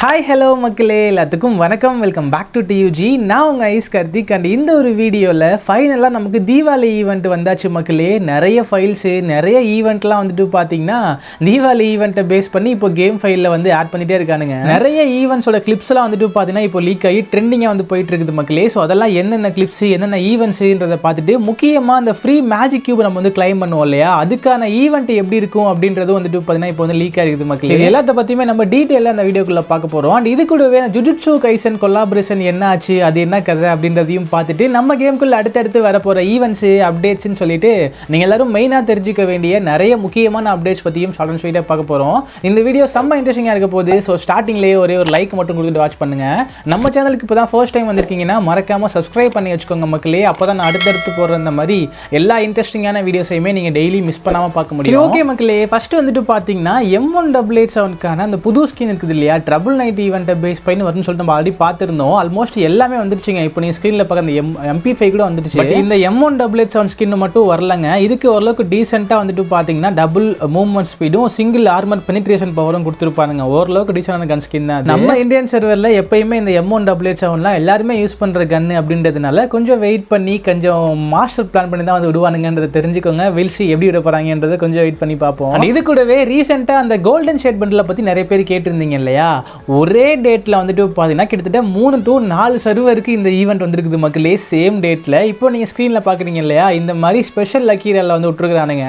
Hi hello மக்களே. எல்லாத்துக்கும் வணக்கம். வெல்கம் பேக் டு டியூஜி நான் உங்கள் ஐஸ் கார்த்திக் அண்ட் இந்த ஒரு வீடியோவில் ஃபைனலாக நமக்கு தீபாவளி ஈவெண்ட் வந்தாச்சு மக்களே. நிறைய ஃபைல்ஸு நிறைய ஈவெண்ட்லாம் வந்துட்டு பார்த்தீங்கன்னா தீபாவளி ஈவெண்ட்டை பேஸ் பண்ணி இப்போ கேம் ஃபைலில் வந்து ஆட் பண்ணிட்டே இருக்கானுங்க. நிறைய ஈவெண்ட்ஸோட கிளிப்ஸ்லாம் வந்துட்டு பார்த்தீங்கன்னா இப்போ லீக் ஆகி ட்ரெண்டிங்காக வந்து போயிட்டு இருக்குது மக்களே. ஸோ அதெல்லாம் என்னென்ன கிளிப்ஸ் என்னென்ன ஈவெண்ட்ஸுன்றதை பார்த்துட்டு முக்கியமாக அந்த ஃப்ரீ மேஜிக் கியூப் நம்ம வந்து கிளைம் பண்ணுவோம் இல்லையா? அதுக்கான ஈவெண்ட் எப்படி இருக்கும் அப்படின்றது வந்துட்டு பார்த்தீங்கன்னா இப்போ வந்து லீக் ஆகிருக்குது மக்களே. எல்லாத்த பற்றியுமே நம்ம டீட்டெயிலாக அந்த வீடியோக்குள்ளே பார்க்க போகிறோம் அண்ட் இது கூடவே ஜுஜுட்சு கைசன் கொலாபரேஷன் என்ன ஆச்சு அது என்ன கதை அப்படின்றதையும் பார்த்துட்டு நம்ம கேம்குள்ளே அடுத்தடுத்து வர போகிற ஈவெண்ட்ஸு அப்டேட்ஸ்னு சொல்லிட்டு நீங்கள் எல்லாரும் மெயினாக தெரிஞ்சுக்க வேண்டிய நிறைய முக்கியமான அப்டேட்ஸ் பற்றியும் ஷார்ட் சொல்லிட்டு பார்க்க போகிறோம் இந்த வீடியோ செம்ம இன்ட்ரெஸ்டிங்காக இருக்க போகுது. ஸோ ஸ்டார்டிங்லேயே ஒரே ஒரு லைக் மட்டும் கொடுத்துட்டு வாட்ச் பண்ணுங்க. நம்ம சேனலுக்கு இப்போ தான் ஃபர்ஸ்ட் டைம் வந்திருக்கீங்கன்னா மறக்காமல் சப்ஸ்கிரைப் பண்ணி வச்சுக்கோங்க மக்களே. அப்போ தான் நான் அடுத்தடுத்து போடுற இந்த மாதிரி எல்லா இன்ட்ரெஸ்டிங்கான வீடியோஸையுமே நீங்கள் டெய்லி மிஸ் பண்ணாமல் பார்க்க முடியும். ஓகே மக்களே. ஃபர்ஸ்ட் வந்துட்டு பார்த்தீங்கன்னா எம் ஒன் டபுள் எயிட் செவனுக்கான அந்த புது ஸ்கின் இருக்குது இல்லையா? ட்ரபுள் நைட் ஈவெண்ட்டை பேஸ் பண்ணி வரும்னு சொல்லிட்டு நம்ம ஆல்ரெடி பார்த்துருந்தோம். ஆல்மோஸ்ட் எல்லாமே வந்துருச்சுங்க. இப்போ நீங்கள் ஸ்க்ரீனில் பார்க்க அந்த எம் எம்பி ஃபைவ் கூட வந்துருச்சு. இந்த M one double eight seven skin மட்டும் வரலங்க. இதுக்கு ஓரளவுக்கு டீசெண்டாக வந்துட்டு பார்த்தீங்கன்னா டபுள் மூவ்மெண்ட் ஸ்பீடும் சிங்கிள் ஆர்மர் பெனிட்ரேஷன் பவரும் கொடுத்துருப்பானுங்க. ஓரளவுக்கு டீசெண்டான கன் ஸ்கின் தான். நம்ம இந்தியன் சர்வரில் எப்பயுமே இந்த எம் ஒன் டபுள் எயிட் செவன்லாம் எல்லாருமே யூஸ் பண்ணுற கன்னு அப்படின்றதுனால கொஞ்சம் வெயிட் பண்ணி கொஞ்சம் மாஸ்டர் பிளான் பண்ணி தான் வந்து விடுவானுங்கன்றதை தெரிஞ்சுக்கோங்க. வில்சி எப்படி விட போகிறாங்கன்றதை கொஞ்சம் வெயிட் பண்ணி பார்ப்போம். இது கூடவே ரீசெண்டாக அந்த கோல்டன் ஷேட் பண்டில் பற்றி நிறைய பேர் கேட்டிருந்தீங்க இல்லையா? ஒரே டேட்டில் வந்துட்டு பார்த்தீங்கன்னா கிட்டத்தட்ட மூணு டு நாலு சர்வருக்கு இந்த ஈவெண்ட் வந்திருக்குது மக்களே. சேம் டேட்டில் இப்போ நீங்கள் ஸ்க்ரீனில் பார்க்குறீங்க இல்லையா? இந்த மாதிரி ஸ்பெஷல் லக்கீரில் வந்து விட்ருக்குறானுங்க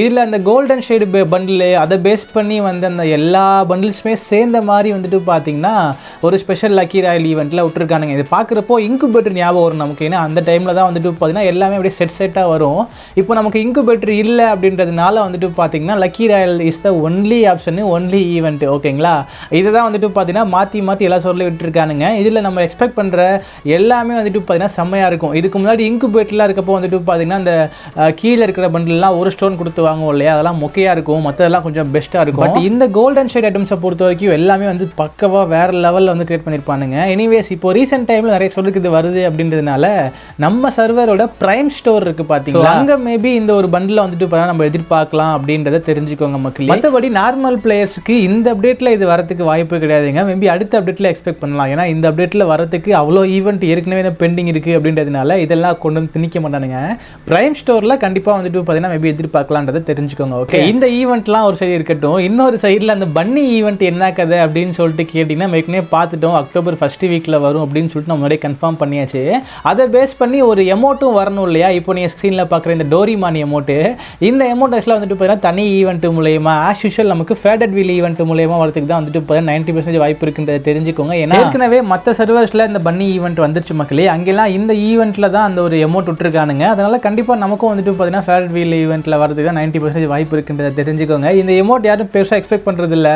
இதில் அந்த கோல்டன் ஷேடு பண்டில் அதை பேஸ் பண்ணி வந்த அந்த எல்லா பண்டில்ஸுமே சேர்ந்த மாதிரி வந்துட்டு பார்த்தீங்கன்னா ஒரு ஸ்பெஷல் லக்கி ராயல் ஈவெண்ட்டில் விட்ருக்கானுங்க இது பார்க்குறப்போ இன்குபேட்டர் ஞாபகம் வரும் நமக்கு. ஏன்னா அந்த டைமில் தான் வந்துட்டு பார்த்தீங்கன்னா எல்லாமே அப்படியே செட் செட்டாக வரும். இப்போ நமக்கு இன்குபேட்டர் இல்லை அப்படின்றதுனால வந்துட்டு பார்த்தீங்கன்னா lucky royale is the only option only event ஓகேங்களா இதை தான் வந்துட்டு பார்த்தீங்கன்னா மாற்றி மாற்றி எல்லா சொல்ல விட்டுருக்கானுங்க. இதில் நம்ம எக்ஸ்பெக்ட் பண்ணுற எல்லாமே வந்துட்டு பார்த்தீங்கன்னா செம்மையாக இருக்கும். இதுக்கு முன்னாடி இன்குபேட்டர்லாம் இருக்கப்போ வந்துட்டு பார்த்தீங்கன்னா அந்த கீழே இருக்கிற பண்டில்லாம் ஒரு ஸ்டோன் கொடுத்து வாங்குவோம் இல்லையா? அதெல்லாம் மொக்கையாக இருக்கும். மற்றதெல்லாம் கொஞ்சம் பெஸ்ட்டாக இருக்கும். பட் இந்த கோல்டன் ஷேட் ஐட்டம்ஸை பொறுத்த வரைக்கும் எல்லாமே வந்து பக்கவாக வேறு லெவலில் வந்து கிரியேட் பண்ணியிருப்பானுங்க எனிவேஸ் இப்போ ரீசெண்ட் டைமில் நிறைய சொல்லுக்கு இது வருது அப்படின்றதுனால நம்ம சர்வரோட பிரைம் ஸ்டோர் இருக்குது பார்த்தீங்களா அங்கே மேபி இந்த ஒரு பண்டில் வந்துட்டு பார்த்தா நம்ம எதிர்பார்க்கலாம் அப்படின்றத தெரிஞ்சுக்கோங்க மக்கள். மற்றபடி நார்மல் பிளேயர்ஸ்க்கு இந்த அப்டேட்டில் இது வரதுக்கு வாய்ப்பு கிடையாதுங்க மேபி அடுத்த அப்டேட்டில் எக்ஸ்பெக்ட் பண்ணலாம். ஏன்னா இந்த அப்டேட்டில் வரதுக்கு அவ்வளோ ஈவெண்ட் ஏற்கனவே பெண்டிங் இருக்குது அப்படின்றதுனால இதெல்லாம் கொண்டு வந்து திணிக்க மாட்டானுங்க. பிரைம் ஸ்டோரில் கண்டிப்பாக வந்துட்டு பார்த்தீங்கன்னா மேபி எதிர்பார்க்கலான்றதை தெரிஞ்சுக்கோங்க ஓகே இந்த ஈவெண்ட்லாம் ஒரு சைடு இருக்கட்டும். இன்னொரு சைடில் அந்த பன்னி ஈவெண்ட் என்ன கதை அப்படின்னு சொல்லிட்டு கேட்டிங்கன்னா ஏற்கனவே பார்த்துட்டோம். அக்டோபர் ஃபர்ஸ்ட் வீக்கில் வரும் அப்படின்னு சொல்லிட்டு நம்ம முன்னாடியே கன்ஃபார்ம் பண்ணியாச்சு. அதை பேஸ் பண்ணி ஒரு எமௌண்ட்டும் வரணும் இல்லையா? இப்போ நீங்கள் ஸ்க்ரீனில் பார்க்குற இந்த டோரிமான் எமௌண்ட்டு இந்த எமௌண்ட் ஆக்சுவலாக வந்துட்டு பார்த்தீங்கன்னா தனி ஈவெண்ட் மூலயமா ஆஸ் யூஷுவல் நமக்கு ஃபேடட் வீல் ஈவெண்ட் மூலயமா வரதுக்கு தான் வந்துட்டு பார்த்தீங்கன்னா நைன்ட்டி பர்சன்டேஜ் வாய்ப்பு இருக்குன்றதை தெரிஞ்சுக்கோங்க. ஏன்னா ஏற்கனவே மற்ற சர்வர்ஸில் இந்த பன்னி ஈவெண்ட் வந்துருச்சு மக்களே அங்கெல்லாம் இந்த ஈவெண்ட்டில் தான் அந்த ஒரு எமௌண்ட் விட்டுருக்கானுங்க. அதனால கண்டிப்பாக நமக்கும் வந்துட்டு பார்த்தீங்கன்னா ஃபேடட் வீல் ஈவெண்ட்டில் வரதுக்கு தான் நைன்ட்டி பர்சன்டேஜ் வாய்ப்பு இருக்குன்றதை தெரிஞ்சுக்கோங்க. இந்த எமௌண்ட் யாரும் பெருசாக எக்ஸ்பெக்ட் பண்ணுறது இல்ல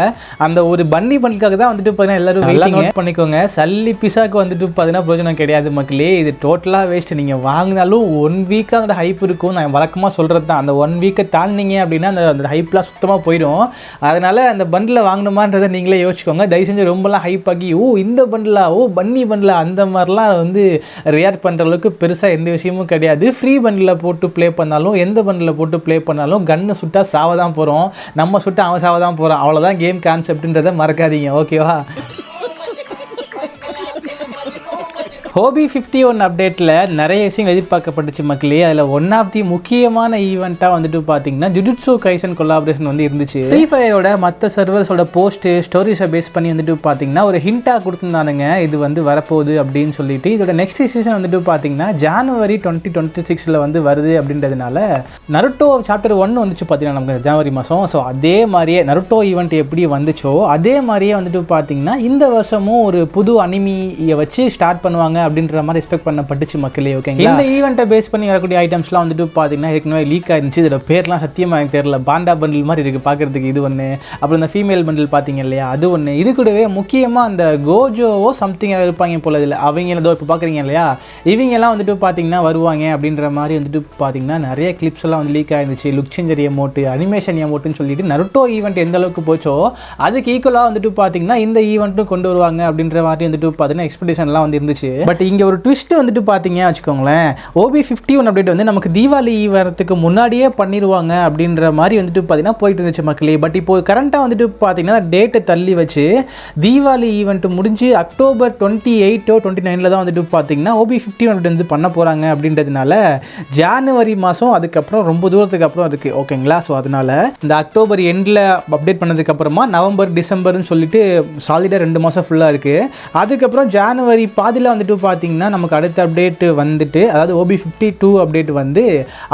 அந்த ஒரு பன்னி பண்டிக்காக தான் வந்துட்டு பார்த்தீங்கன்னா எல்லாரும் வெயிட்டிங் பண்ணிக்கோங்க. சல்லி பிசாக்கு வந்துட்டு பார்த்தீங்கன்னா பிரயோஜனம் கிடையாது மக்களே. இது டோட்டலாக வேஸ்ட் நீங்கள் வாங்கினாலும் ஒன் வீக்காக அந்த ஹைப் இருக்கும். நான் வழக்கமாக சொல்கிறது தான். அந்த ஒன் வீக்கை தாண்டினீங்க அப்படின்னா அந்த அந்த ஹைப்லாம் சுத்தமாக போயிடும். அதனால் அந்த பண்டில் வாங்கணுமான்றதை நீங்களே யோசிச்சுக்கோங்க. தயவு செஞ்சு ரொம்பலாம் ஹைப் ஆகி ஓ இந்த பண்டிலா ஓ பன்னி பண்டிலா அந்த மாதிரிலாம் வந்து ரியாக்ட் பண்ணுற அளவுக்கு பெருசாக எந்த விஷயமும் கிடையாது. ஃப்ரீ பண்டில் போட்டு ப்ளே பண்ணாலும் எந்த பண்டில் போட்டு ப்ளே பண்ணாலும் கன்று சுட்டா சாவ தான் போகிறோம் நம்ம சுட்டா அவன் சாவ தான் போகிறான் அவ்வளோதான் கேம் கான்செப்ட்ன்றதை மறக்காதீங்க ஓகேவா ஹோபி ஃபிஃப்டி ஒன் அப்டேட்டில் நிறைய விஷயங்கள் எதிர்பார்க்கப்பட்டுச்சு மக்களே. அதில் ஒன் ஆஃப் தி முக்கியமான ஈவெண்ட்டாக வந்துட்டு பார்த்தீங்கன்னா ஜுஜுட்சு கைசன் கொலாபரேஷன் வந்து இருந்துச்சு. ஃப்ரீ ஃபயரோட மற்ற சர்வர்ஸோட போஸ்ட்டு ஸ்டோரிஸை பேஸ் பண்ணி வந்துட்டு பார்த்தீங்கன்னா ஒரு ஹிண்ட்டாக கொடுத்துருந்தானுங்க. இது வந்து வரப்போகுது அப்படின்னு சொல்லிட்டு இதோட நெக்ஸ்ட் சீசன் வந்துட்டு பார்த்தீங்கன்னா ஜானுவரி டுவெண்ட்டி டுவெண்ட்டி சிக்ஸில் வந்து வருது அப்படின்றதுனால நருட்டோ சாப்டர் ஒன் வந்துச்சு பார்த்தீங்கன்னா நமக்கு ஜனவரி மாதம் ஸோ அதே மாதிரியே நருட்டோ ஈவெண்ட் எப்படி வந்துச்சோ அதே மாதிரியே வந்துட்டு பார்த்தீங்கன்னா இந்த வருஷமும் ஒரு புது அனிமியை வச்சு ஸ்டார்ட் பண்ணுவாங்க அப்படின்ற மாதிரி எக்ஸ்பெக்ட் பண்ணப்பட்டுச்சு மக்களே ஓகேங்களா இந்த ஈவெண்ட்டை பேஸ் பண்ணி வரக்கூடிய ஐட்டம்ஸ்லாம் வந்துட்டு பார்த்தீங்கன்னா ஏற்கனவே லீக் ஆயிருந்துச்சு. இதோட பேர்லாம் சத்தியமாக எனக்கு தெரியல. பாண்டா பண்டில் மாதிரி இருக்குது பார்க்குறதுக்கு இது ஒன்று அப்புறம் இந்த ஃபீமேல் பண்டில் பார்த்தீங்க இல்லையா அது ஒன்று இது கூடவே முக்கியமாக அந்த கோஜோவோ சம்திங் இருப்பாங்க போல இதில். அவங்க ஏதோ இப்போ பார்க்குறீங்க இல்லையா? இவங்கெல்லாம் வந்துட்டு பார்த்தீங்கன்னா வருவாங்க அப்படின்ற மாதிரி வந்துட்டு பார்த்தீங்கன்னா நிறைய கிளிப்ஸ் எல்லாம் வந்து லீக் ஆயிருந்துச்சு. லுக் சேஞ்சர் எமோட்டு அனிமேஷன் எமோட்டுன்னு சொல்லிட்டு நருட்டோ ஈவெண்ட் எந்த அளவுக்கு போச்சோ அதுக்கு ஈக்குவலாக வந்துட்டு பார்த்தீங்கன்னா இந்த ஈவெண்ட்டும் கொண்டு வருவாங்க அப்படின்ற மாதிரி வந்துட்டு பார்த்தீங்கன்னா எக்ஸ்பெக்டேஷன்லாம் வந்து இருந்துச்சு. பட் இங்கே ஒரு ட்விஸ்ட் வந்துட்டு பார்த்தீங்க வச்சுக்கோங்களேன். ஓபி ஃபிஃப்டி ஒன் அப்டேட் வந்து நமக்கு தீபாவளி வரத்துக்கு முன்னாடியே பண்ணிடுவாங்க அப்படின்ற மாதிரி வந்துட்டு பார்த்தீங்கன்னா போயிட்டு இருந்துச்சு மக்களே. பட் இப்போ கரண்ட்டாக வந்துட்டு பார்த்தீங்கன்னா டேட்டை தள்ளி வச்சு தீபாவளி ஈவெண்ட் முடிஞ்சு அக்டோபர் டுவெண்ட்டி எயிட்டோ டுவெண்ட்டி நைனில் தான் வந்துட்டு பார்த்தீங்கன்னா ஓபி ஃபிஃப்டி ஒன் வந்து பண்ண போகிறாங்க அப்படின்றதுனால ஜானுவரி மாதம் அதுக்கப்புறம் ரொம்ப தூரத்துக்கு அப்புறம் இருக்குது ஓகேங்களா ஸோ அதனால் இந்த அக்டோபர் எண்டில் அப்டேட் பண்ணதுக்கப்புறமா நவம்பர் டிசம்பர்னு சொல்லிட்டு சாலிடாக ரெண்டு மாதம் ஃபுல்லாக இருக்குது அதுக்கப்புறம் ஜானுவரி பாதியில் வந்துட்டு பார்த்தீங்கன்னா நமக்கு அடுத்த அப்டேட் வந்துட்டு அதாவது ஓபி ஃபிஃப்டி டூ அப்டேட் வந்து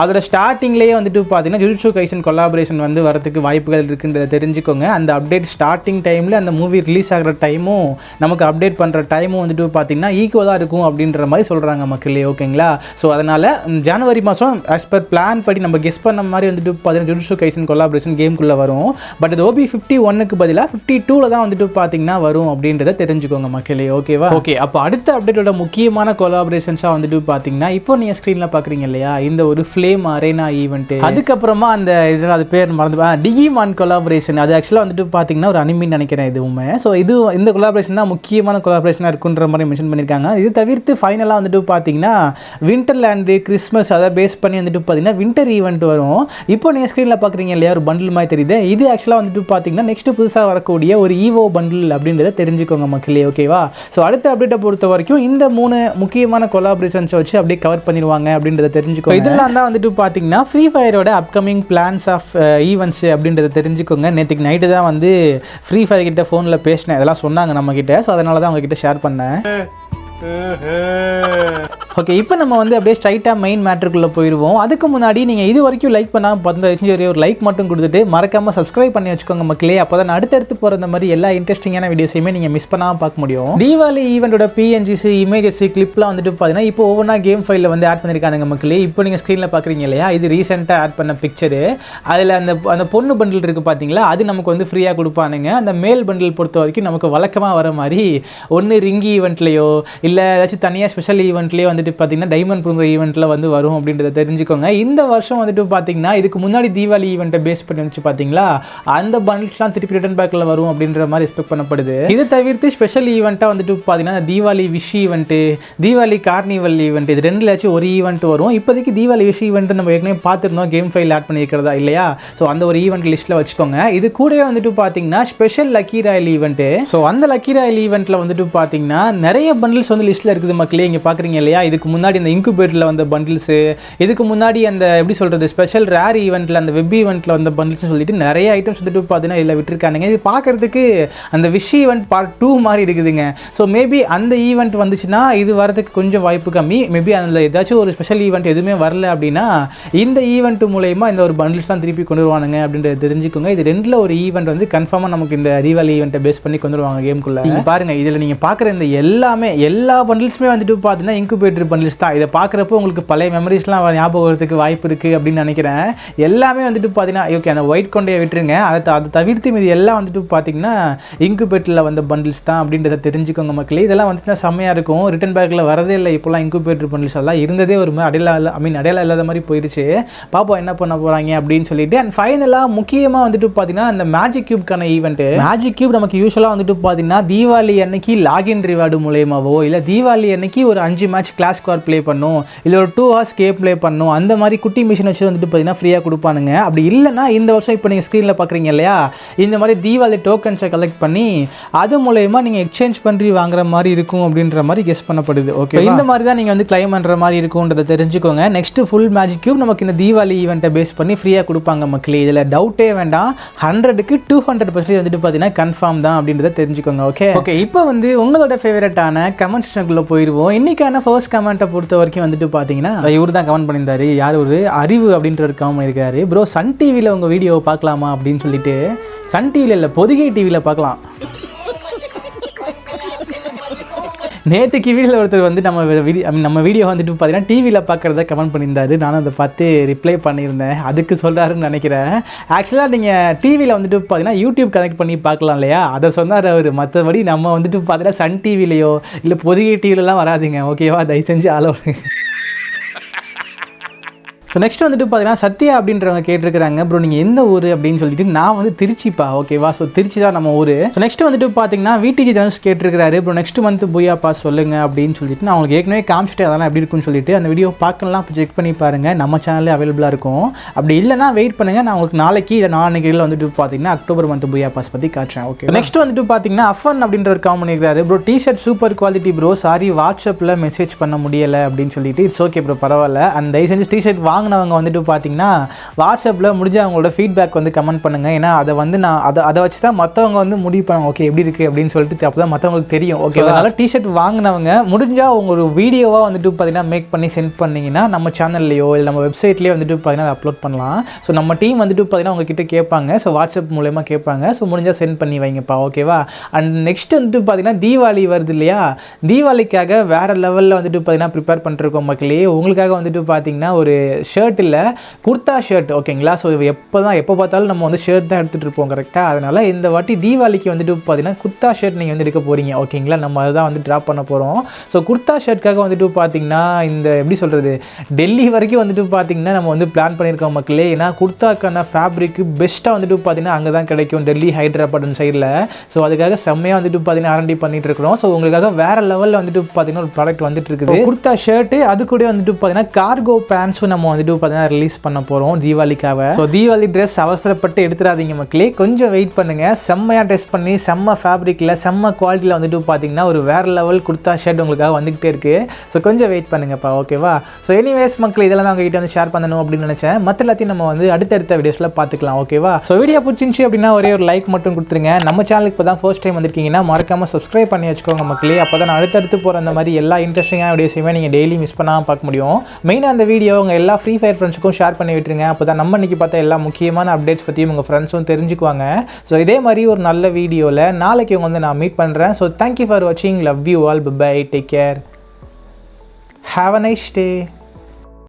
அதோட ஸ்டார்டிங்லேயே வந்துட்டு பார்த்தீங்கன்னா ஜுஜுட்சு கைசன் கொலாபரேஷன் வந்து வரதுக்கு வாய்ப்புகள் இருக்குன்றதை தெரிஞ்சுக்கோங்க. அந்த அப்டேட் ஸ்டார்டிங் டைமில் அந்த மூவி ரிலீஸ் ஆகிற டைமும் நமக்கு அப்டேட் பண்ணுற டைமும் வந்துட்டு பார்த்தீங்கன்னா ஈக்குவலாக இருக்கும் அப்படின்ற மாதிரி சொல்கிறாங்க மக்களே ஓகேங்களா? ஸோ அதனால் ஜனவரி மாதம் ஆஸ் பர் பிளான் படி நம்ம கெஸ் பண்ண மாதிரி வந்துட்டு பார்த்தீங்கன்னா ஜுஜுட்சு கைசன் கொலாபரேஷன் கேம்குள்ளே வரும். பட் இது ஓபி ஃபிஃப்டி ஒன்னுக்கு பதிலாக ஃபிஃப்டி டூவில் தான் வந்துட்டு பார்த்தீங்கன்னா வரும் அப்படின்றத தெரிஞ்சுக்கோங்க மக்களே ஓகேவா? ஓகே அப்போ அடுத்த அப்டேட்டோட முக்கியமான கொலாபரேஷன்ஸாக வந்துட்டு பார்த்தீங்கன்னா இப்போ நீங்கள் ஸ்க்ரீனில் பார்க்குறீங்க இல்லையா? இந்த ஒரு ஃப்ளேம் அரேனா ஈவெண்ட்டு அதுக்கப்புறமா அந்த இதில் அது பேர் மறந்து டிகிமான் கொலாபரேஷன் அது ஆக்சுவலாக வந்துட்டு பார்த்தீங்கன்னா ஒரு அனிமின்னு நினைக்கிறேன் இதுவுமே ஸோ இது இந்த கொலாபரேஷன் தான் முக்கியமான கொலாபரேஷனாக இருக்குன்ற மாதிரி மென்ஷன் பண்ணியிருக்காங்க இது தவிர்த்து ஃபைனலாக வந்துட்டு பார்த்தீங்கன்னா விண்டர்லேண்டு கிறிஸ்மஸ் அதை பேஸ் பண்ணி வந்துட்டு பார்த்தீங்கன்னா வின்டர் ஈவெண்ட் வரும். இப்போ நீங்கள் ஸ்க்ரீனில் பார்க்குறீங்க இல்லையா? ஒரு பண்டில் மாதிரி தெரியுது. இது ஆக்சுவலாக வந்துட்டு பார்த்தீங்கன்னா நெக்ஸ்ட் புதுசாக வரக்கூடிய ஒரு ஈவோ பண்டில் அப்படின்றத தெரிஞ்சுக்கோங்க மக்களே ஓகேவா ஸோ அடுத்த அப்டேட்டை பொறுத்த வரைக்கும் இந்த மூணு முக்கியமான கொலாபரேஷன்ஸை வச்சு அப்படியே கவர் பண்ணிடுவாங்க அப்படின்றத தெரிஞ்சுக்கோங்க. இதெல்லாம் தான் வந்துட்டு பார்த்தீங்கன்னா ஃப்ரீ ஃபயரோட அப்கமிங் பிளான்ஸ் ஆஃப் ஈவெண்ட்ஸ் அப்படின்றத தெரிஞ்சுக்கோங்க. நேற்றுக்கு நைட்டு தான் வந்து ஃப்ரீ ஃபயர் கிட்ட ஃபோனில் பேசினேன். இதெல்லாம் சொன்னாங்க நம்ம கிட்ட ஸோ அதனால தான் உங்ககிட்ட ஷேர் பண்ணேன் ஓகே இப்போ நம்ம வந்து அப்படியே ஸ்ட்ரைட்டாக மெயின் மேட்ருக்குள்ளே போயிடுவோம் அதுக்கு முன்னாடி நீங்கள் இது வரைக்கும் லைக் பண்ணால் பதினஞ்சு ஒரே ஒரு லைக் மட்டும் கொடுத்துட்டு மறக்காமல் சப்ஸ்கிரைப் பண்ணி வச்சுக்கோங்க மக்களே. அப்போ தான் அடுத்தடுத்து போகிற இந்த மாதிரி எல்லா இன்ட்ரெஸ்டிங்கான வீடியோஸையுமே நீங்கள் மிஸ் பண்ணாமல் பார்க்க முடியும். தீபாவளி ஈவெண்ட்டோட பிஎன்ஜிசி இமேஜஸ் கிளிப்லாம் வந்துட்டு பார்த்தீங்கன்னா இப்போ ஒவ்வொன்றா கேம் ஃபைலில் வந்து ஆட் பண்ணியிருக்காங்க மக்களே. இப்போ நீங்கள் ஸ்க்ரீனில் பார்க்குறீங்க இல்லையா? இது ரீசெண்டாக ஆட் பண்ண பிக்சரு அதில் அந்த அந்த பொண்ணு பண்டில் இருக்குது பார்த்தீங்களா அது நமக்கு வந்து ஃப்ரீயாக கொடுப்பானுங்க. அந்த மேல் பண்டில் பொறுத்த வரைக்கும் நமக்கு வழக்கமாக வர மாதிரி ஒன்று ரிங்கி ஈவெண்ட்லேயோ இல்லை ஏதாச்சும் தனியாக ஸ்பெஷல் ஈவெண்ட்லேயோ வந்துட்டு பார்த்தீங்கன்னா டைமண்ட் ப்ரூங்கிற ஈவெண்ட்டில் வந்து வரும் அப்படின்றத தெரிஞ்சுக்கோங்க. இந்த வருஷம் வந்துட்டு பார்த்தீங்கன்னா இதுக்கு முன்னாடி தீபாவளி ஈவெண்ட்டை பேஸ் பண்ணி வச்சு பார்த்தீங்களா? அந்த பண்டில்ஸ்லாம் திருப்பி ரிட்டன் பேக்கில் வரும் அப்படின்ற மாதிரி எக்ஸ்பெக்ட் பண்ணப்படுது. இது தவிர்த்து ஸ்பெஷல் ஈவெண்ட்டாக வந்துட்டு பார்த்தீங்கன்னா Deepavali wish event Deepavali carnival event இது ரெண்டுலாச்சும் ஒரு ஈவெண்ட் வரும். இப்போதைக்கு தீபாவளி விஷ் ஈவெண்ட் நம்ம ஏற்கனவே பார்த்துருந்தோம். கேம் ஃபைல் ஆட் பண்ணியிருக்கிறதா இல்லையா? ஸோ அந்த ஒரு ஈவெண்ட் லிஸ்ட்டில் வச்சுக்கோங்க. இது கூடவே வந்துட்டு பார்த்தீங்கன்னா special lucky royale event so அந்த லக்கி ராயல் ஈவெண்ட்டில் வந்துட்டு பார்த்தீங்கன்னா நிறைய பண்டில்ஸ் வந்து லிஸ்ட்டில் இருக்குது மக்களே. இங்கே பார்க்குறீங்க இல்லையா? இது இதுக்கு முன்னாடி இந்த இன்குபேட்டரில் வந்த பண்டில்ஸு இதுக்கு முன்னாடி அந்த எப்படி சொல்கிறது ஸ்பெஷல் ரேர் ஈவெண்ட்டில் அந்த வெப் ஈவெண்ட்டில் வந்த பண்டில்ஸ்னு சொல்லிட்டு நிறைய ஐட்டம்ஸ் வந்துட்டு பார்த்தீங்கன்னா இதில் விட்டுருக்கானுங்க. இது பார்க்குறதுக்கு அந்த விஷ் ஈவெண்ட் பார்ட் டூ மாதிரி இருக்குதுங்க. ஸோ மேபி அந்த ஈவெண்ட் வந்துச்சுன்னா இது வரதுக்கு கொஞ்சம் வாய்ப்பு கம்மி. மேபி அதில் ஏதாச்சும் ஒரு ஸ்பெஷல் ஈவெண்ட் எதுவுமே வரல அப்படின்னா இந்த ஈவெண்ட் மூலயமா இந்த ஒரு பண்டில்ஸ் தான் திருப்பி கொண்டு வருவானுங்க அப்படின்றத தெரிஞ்சுக்கோங்க. இது ரெண்டில் ஒரு ஈவெண்ட் வந்து கன்ஃபார்மாக நமக்கு இந்த தீபாவளி ஈவெண்ட்டை பேஸ் பண்ணி கொண்டு வருவாங்க கேம்குள்ளே பாருங்கள் இதில் நீங்கள் பார்க்குற இந்த எல்லாமே எல்லா பண்டில்ஸுமே வந்துட்டு பார்த்தீங்கன்னா இன்குபேட்டர் பண்டில்ஸ் தான். இதை பார்க்குறப்போ உங்களுக்கு பழைய மெமரிஸ்லாம் ஞாபகம் வரதுக்கு வாய்ப்பு இருக்குது அப்படின்னு நினைக்கிறேன். எல்லாமே வந்துட்டு பார்த்தீங்கன்னா ஓகே அந்த ஒயிட் கொண்டையை விட்டுருங்க. அதை அதை தவிர்த்து மீது எல்லாம் வந்துட்டு பார்த்தீங்கன்னா இன்குபேட்டரில் வந்த பண்டில்ஸ் தான் அப்படின்றத தெரிஞ்சுக்கோங்க மக்களே. இதெல்லாம் வந்துட்டு செம்மையாக இருக்கும். ரிட்டன் பேக்கில் வரதே இல்லை. இப்போலாம் இன்குபேட்டர் பண்டில்ஸ் எல்லாம் இருந்ததே ஒரு மாதிரி அடையாள ஐ மீன் அடையாளம் இல்லாத மாதிரி போயிடுச்சு பாப்போம் என்ன பண்ண போகிறாங்க அப்படின்னு சொல்லிட்டு. அண்ட் ஃபைனலாக முக்கியமாக வந்துட்டு பார்த்தீங்கன்னா அந்த மேஜிக் கியூப்க்கான ஈவெண்ட்டு மேஜிக் கியூப் நமக்கு யூஸ்வலாக வந்துட்டு பார்த்தீங்கன்னா தீபாவளி அன்னைக்கு லாகின் ரிவார்டு மூலயமாவோ இல்லை தீபாவளி அன்னைக்கு ஒரு அஞ்சு மேட்ச் கிளாஸ் ஸ்குவாட் ப்ளே பண்ணும். இல்லை ஒரு டூ ஹவர்ஸ் கேம் ப்ளே பண்ணும். அந்த மாதிரி குட்டி மிஷின் வச்சு வந்துட்டு பார்த்தீங்கன்னா ஃப்ரீயாக கொடுப்பானுங்க. அப்படி இல்லைன்னா இந்த வருஷம் இப்போ நீங்கள் ஸ்க்ரீனில் பார்க்குறீங்க இல்லையா? இந்த மாதிரி தீபாவளி டோக்கன்ஸை கலெக்ட் பண்ணி அது மூலயமா நீங்கள் எக்ஸ்சேஞ்ச் பண்ணி வாங்குற மாதிரி இருக்கும் அப்படின்ற மாதிரி கெஸ் பண்ணப்படுது. ஓகே இந்த மாதிரி தான் நீங்கள் வந்து கிளைம் பண்ணுற மாதிரி இருக்கும்ன்றதை தெரிஞ்சுக்கோங்க. நெக்ஸ்ட் ஃபுல் மேஜிக் கியூப் நமக்கு இந்த தீபாவளி ஈவெண்ட்டை பேஸ் பண்ணி ஃப்ரீயாக கொடுப்பாங்க மக்களே. இதில் டவுட்டே வேண்டாம். ஹண்ட்ரடுக்கு டூ ஹண்ட்ரட் பர்சன்டேஜ் வந்துட்டு பார்த்தீங்கன்னா கன்ஃபார்ம் தான் அப்படின்றத தெரிஞ்சுக்கோங்க ஓகே ஓகே இப்போ வந்து உங்களோட ஃபேவரட்டான கமெண்ட் செக்ஷனுக்குள்ளே போயிடுவோம் இன்னைக்கான ஃபர்ஸ்ட் கமெண்ட்டை பொறுத்த வரைக்கும் வந்துட்டு பார்த்தீங்கன்னா இவர் தான் கமெண்ட் பண்ணியிருந்தாரு. யார் ஒரு அறிவு அப்படின்ற ஒரு கமெண்ட் இருக்காரு ப்ரோ சன் டிவியில் உங்கள் வீடியோவை பார்க்கலாமா அப்படின்னு சொல்லிட்டு சன் டிவியில் இல்லை பொதுகை டிவியில் பார்க்கலாம். நேற்று கிவியில் ஒருத்தர் வந்து நம்ம வீடியோ நம்ம வீடியோ வந்துட்டு பார்த்தீங்கன்னா டிவியில் பார்க்குறத கமெண்ட் பண்ணியிருந்தாரு. நானும் அதை பார்த்து ரிப்ளை பண்ணியிருந்தேன். அதுக்கு சொல்கிறாருன்னு நினைக்கிறேன். ஆக்சுவலாக நீங்கள் டிவியில் வந்துட்டு பார்த்தீங்கன்னா யூடியூப் கனெக்ட் பண்ணி பார்க்கலாம் இல்லையா? அதை சொன்னார் அவர். மற்றபடி நம்ம வந்துட்டு பார்த்தீங்கன்னா சன் டிவிலையோ இல்லை பொதிகை டிவிலலாம் வராதிங்க. ஓகேவா தயவு செஞ்சு ஆளோ ஸோ நெக்ஸ்ட் வந்துட்டு பார்த்தீங்கன்னா சத்யா அப்படின்றவங்க கேட்டிருக்கிறாங்க. ப்ரோ நீங்கள் எந்த ஊர்? அப்படின்னு சொல்லிட்டு நான் வந்து திருச்சிப்பா. ஓகேவா ஸோ திருச்சி தான் நம்ம ஊர். ஸோ நெக்ஸ்ட் வந்துட்டு பார்த்தீங்கன்னா விடிஜி ஜனஸ் கேட்டிருக்கிறாரு. ப்ரோ நெக்ஸ்ட் மந்த் புயாப்பா சொல்லுங்க அப்படின்னு சொல்லிட்டு நான் உங்களுக்கு ஏற்கனவே காமிச்சிட்டு அதெல்லாம் எப்படி இருக்குன்னு சொல்லிட்டு அந்த வீடியோ பார்க்கலாம் இப்போ செக் பண்ணி பாருங்கள் நம்ம சேனலே அவைலபிளாக இருக்கும். அப்படி இல்லைனா வெயிட் பண்ணுங்கள் நான் உங்களுக்கு நாளைக்கு இல்லை நாளைக்கு வந்துட்டு பார்த்தீங்கன்னா அக்டோபர் மந்த் புயா பாஸ் பற்றி காட்டுறேன் ஓகே நெக்ஸ்ட் வந்துட்டு பார்த்தீங்கன்னா அஃபன் அப்படின்ற ஒரு காமெண்ட் இருக்கிறாரு bro t-shirt super quality bro sorry வாட்ஸ்அப்பில் மெசேஜ் பண்ண முடியலை அப்படின்னு சொல்லிட்டு இட்ஸ் ஓகே ப்ரோ பரவாயில்ல. அந்த தயவு செஞ்சு டிஷர்ட் வாங்கினவங்க வந்துட்டு பார்த்தீங்கன்னா வாட்ஸ்அப்பில் முடிஞ்ச அவங்களோட ஃபீட்பேக் வந்து கமெண்ட் பண்ணுங்க. ஏன்னா அதை வந்து நான் அதை அதை வச்சு தான் மற்றவங்க வந்து முடிவு பண்ணுவாங்க. ஓகே எப்படி இருக்குது அப்படின்னு சொல்லிட்டு அப்போ தான் மற்றவங்களுக்கு தெரியும். ஓகே அதனால டிஷர்ட் வாங்கினவங்க முடிஞ்சால் அவங்க ஒரு வீடியோவாக வந்துட்டு பார்த்தீங்கன்னா மேக் பண்ணி சென்ட் பண்ணீங்கன்னா நம்ம சேனல்லையோ இல்லை நம்ம வெப்சைட்லேயே வந்துட்டு பார்த்தீங்கன்னா அப்லோட் பண்ணலாம். ஸோ நம்ம டீம் வந்துட்டு பார்த்தீங்கன்னா உங்ககிட்ட கேட்பாங்க. ஸோ வாட்ஸ்அப் மூலயமா கேட்பாங்க. ஸோ முடிஞ்சால் சென்ட் பண்ணி வைங்கப்பா. ஓகேவா அண்ட் நெக்ஸ்ட் வந்துட்டு பார்த்தீங்கன்னா தீபாவளி வருது இல்லையா? தீபாவளிக்காக வேறு லெவலில் வந்துட்டு பார்த்தீங்கன்னா ப்ரிப்பேர் பண்ணிருக்கோம் மக்களே. உங்களுக்காக வந்துட்டு பார்த்தீங்கன்னா ஒரு ஷர்ட் இல்லை குர்தா ஷர்ட் ஓகேங்களா ஸோ எப்போ தான் எப்போ பார்த்தாலும் நம்ம வந்து ஷர்ட் தான் எடுத்துகிட்டு இருப்போம் கரெக்டாக அதனால் இந்த வாட்டி தீபாவளிக்கு வந்துட்டு பார்த்தீங்கன்னா குர்தா ஷர்ட் நீங்கள் வந்து எடுக்க போகிறீங்க ஓகேங்களா நம்ம அதுதான் வந்து ட்ராப் பண்ண போகிறோம் ஸோ குர்தா ஷர்ட்காக வந்துட்டு பார்த்தீங்கன்னா இந்த எப்படி சொல்கிறது டெல்லி வரைக்கும் வந்துட்டு பார்த்தீங்கன்னா நம்ம வந்து பிளான் பண்ணியிருக்கோம் மக்களே. ஏன்னா குர்தாக்கான ஃபேப்ரிக்கு பெஸ்ட்டாக வந்துட்டு பார்த்தீங்கன்னா அங்கே தான் கிடைக்கும் டெல்லி ஹைதராபாத் சைடில் ஸோ அதுக்காக செம்மையாக வந்துட்டு பார்த்தீங்கன்னா ஆரண்டி பண்ணிட்டு இருக்கிறோம். ஸோ உங்களுக்காக வேறு லெவலில் வந்துட்டு பார்த்தீங்கன்னா ஒரு ப்ராடக்ட் வந்துட்டு இருக்குது. குர்தா ஷர்ட்டு அது கூட வந்துட்டு பார்த்தீங்கன்னா கார்கோ பேண்ட்ஸும் நம்ம வந்துட்டு பார்த்தீங்கன்னா ரிலீஸ் பண்ண போகிறோம் தீபாவளிக்காக. ஸோ தீபாவளி ட்ரெஸ் அவசரப்பட்டு எடுத்துடாதீங்க மக்களே. கொஞ்சம் வெயிட் பண்ணுங்கள் செம்மையாக டெஸ்ட் பண்ணி செம்ம ஃபேப்ரிக்கில் செம்ம குவாலிட்டியில் வந்துட்டு பார்த்தீங்கன்னா ஒரு வேறு லெவல் குர்தா ஷர்ட் உங்களுக்காக வந்துக்கிட்டே இருக்குது ஸோ கொஞ்சம் வெயிட் பண்ணுங்கப்பா ஓகேவா ஸோ எனிவேஸ் மக்கள் இதெல்லாம் நான் உங்ககிட்ட வந்து ஷேர் பண்ணணும் அப்படின்னு நினச்சேன். மற்ற எல்லாத்தையும் நம்ம வந்து அடுத்தடுத்த வீடியோஸில் பார்த்துக்கலாம் ஓகேவா ஸோ வீடியோ பிடிச்சிருந்துச்சி அப்படின்னா ஒரே ஒரு லைக் மட்டும் கொடுத்துருங்க. நம்ம சேனலுக்கு இப்போ தான் ஃபர்ஸ்ட் டைம் வந்திருக்கீங்கன்னா மறக்காமல் சப்ஸ்கிரைப் பண்ணி வச்சுக்கோங்க மக்களே. அப்போ தான் நான் அடுத்தடுத்து போகிற அந்த மாதிரி எல்லா இன்ட்ரெஸ்டிங்கான வீடியோஸையுமே நீங்கள் டெய்லி மிஸ் பண்ணாமல் பார்க்க முடியும். மெயினாக அந்த வீடியோ உங்கள் எல்லா ஃப்ரீ ஃபயர் ஃப்ரெண்ட்ஸுக்கும் ஷேர் பண்ணி விட்டுருங்க. அப்போ தான் நம்ம இன்றைக்கி பார்த்தா எல்லா முக்கியமான அப்டேட்ஸ் பற்றியும் உங்கள் ஃப்ரெண்ட்ஸும் தெரிஞ்சுக்குவாங்க. ஸோ இதே மாதிரி ஒரு நல்ல வீடியோவில் நாளைக்கு உங்க வந்து நான் மீட் பண்ணுறேன் ஸோ தேங்க்யூ ஃபார் வாட்சிங் love you all bye take care have a nice day